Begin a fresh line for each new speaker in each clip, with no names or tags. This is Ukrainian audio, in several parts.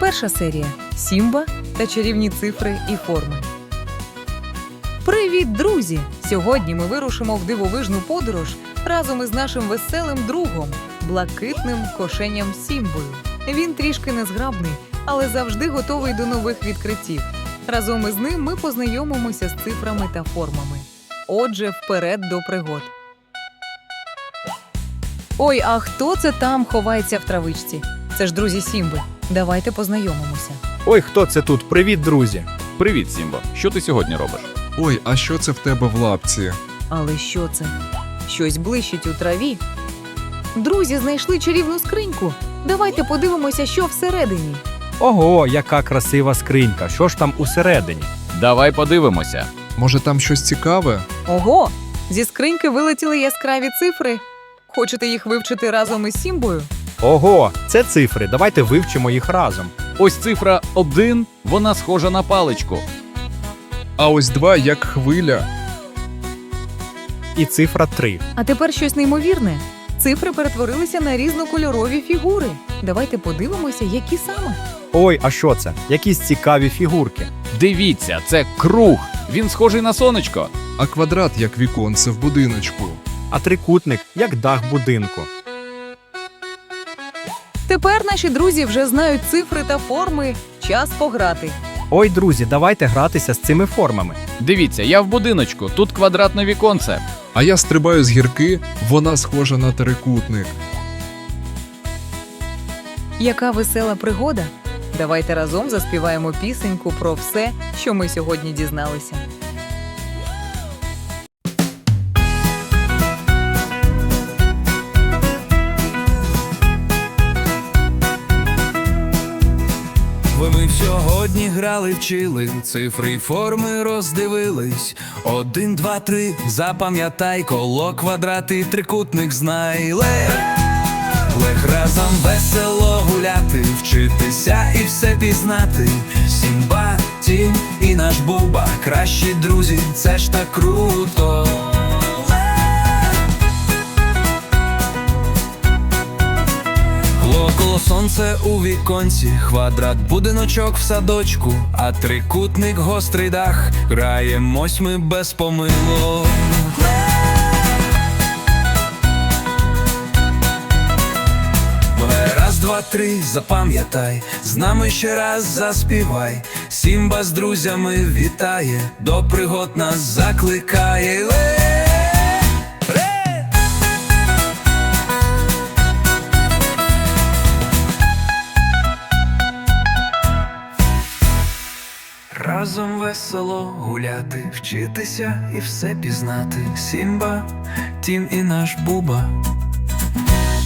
Перша серія Сімба та чарівні цифри і форми. Привіт, друзі! Сьогодні ми вирушимо в дивовижну подорож разом із нашим веселим другом, блакитним кошеням Сімбою. Він трішки незграбний, але завжди готовий до нових відкриттів. Разом із ним ми познайомимося з цифрами та формами. Отже, вперед до пригод. Ой, а хто це там ховається в травичці? Це ж друзі Сімби. Давайте познайомимося.
Ой, хто це тут? Привіт, друзі!
Привіт, Сімбо. Що ти сьогодні робиш?
Ой, а що це в тебе в лапці?
Але що це? Щось блищить у траві. Друзі знайшли чарівну скриньку. Давайте подивимося, що всередині.
Ого, яка красива скринька! Що ж там усередині?
Давай подивимося.
Може там щось цікаве?
Ого! Зі скриньки вилетіли яскраві цифри. Хочете їх вивчити разом із Сімбою?
Ого, це цифри. Давайте вивчимо їх разом.
Ось цифра 1, вона схожа на паличку.
А ось два як хвиля.
І цифра 3.
А тепер щось неймовірне. Цифри перетворилися на різнокольорові фігури. Давайте подивимося, які саме.
Ой, а що це? Якісь цікаві фігурки.
Дивіться, це круг. Він схожий на сонечко.
А квадрат як віконце в будиночку.
А трикутник як дах будинку.
Тепер наші друзі вже знають цифри та форми. Час пограти.
Ой, друзі, давайте гратися з цими формами.
Дивіться, я в будиночку, тут квадратне віконце.
А я стрибаю з гірки, вона схожа на трикутник.
Яка весела пригода? Давайте разом заспіваємо пісеньку про все, що ми сьогодні дізналися.
Бо ми сьогодні грали, вчили, цифри й форми роздивились. Один, два, три, запам'ятай, коло квадрати, трикутник знай. Лех, лех разом весело гуляти, вчитися і все пізнати. Сімба, тім і наш буба, кращі друзі, це ж так круто. Сонце у віконці, квадрат, будиночок в садочку, а трикутник гострий дах. Граємось ми без помилок. Раз, два, три, запам'ятай, з нами ще раз заспівай. Сімба з друзями вітає, до пригод нас закликає. Разом весело гуляти, вчитися і все пізнати. Сімба, тім і наш буба.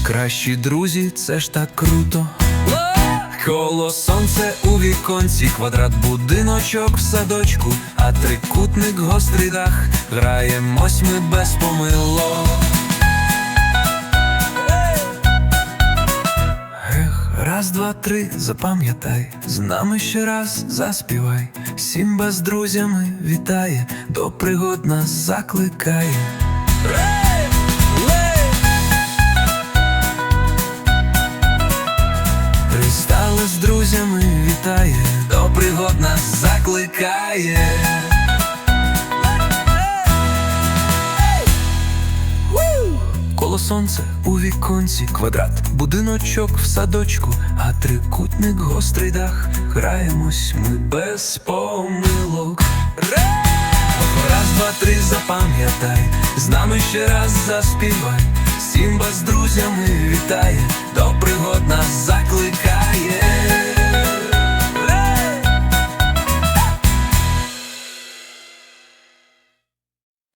Кращі друзі, це ж так круто. Коло сонце у віконці, квадрат будиночок в садочку, а трикутник гострий дах. Граємось ми без помилок. Ех, раз, два, три, запам'ятай, з нами ще раз заспівай. Сімба з друзями вітає, до пригод нас закликає. Рей! З друзями вітає, до пригод нас закликає. Сонце у віконці, квадрат, будиночок в садочку, а трикутник гострий дах. Граємось ми без помилок. Раз, два, три, запам'ятай, з нами ще раз заспівай. Сімба з друзями вітає, до пригод нас закликає.